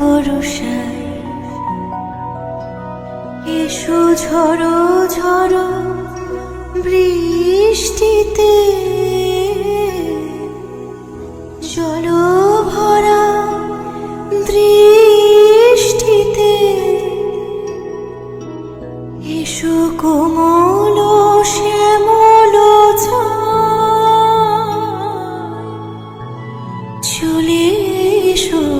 এক বরসায় এসো ঝড়ো বৃষ্টিতে। জল ভরা এসো কোমল শ্যামল। চলে এসো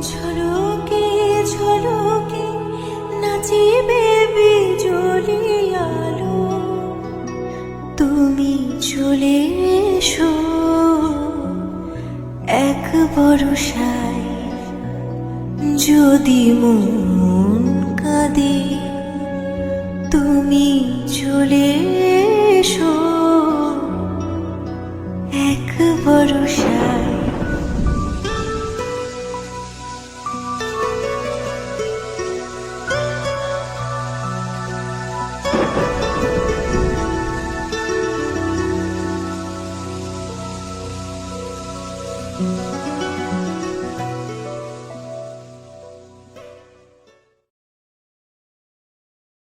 ঝলকে ঝলকে নাচিবে বিজলি আলো। তুমি চলে এসো এক বরসায়, যদি মন কাঁদে। তুমি চলে এসো এক বরসায়।